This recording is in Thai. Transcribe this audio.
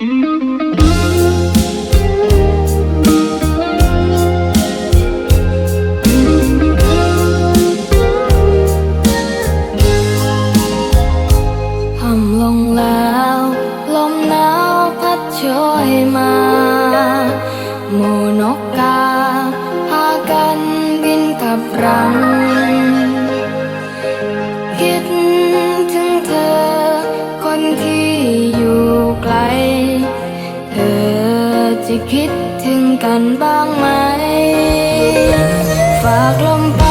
ห่ำลงแล้ว ลมหนาวพัดโชยมา หมูนกกา พากันบินกลับรัง จะคิดถึงกันบ้างไหม ฝากลมไป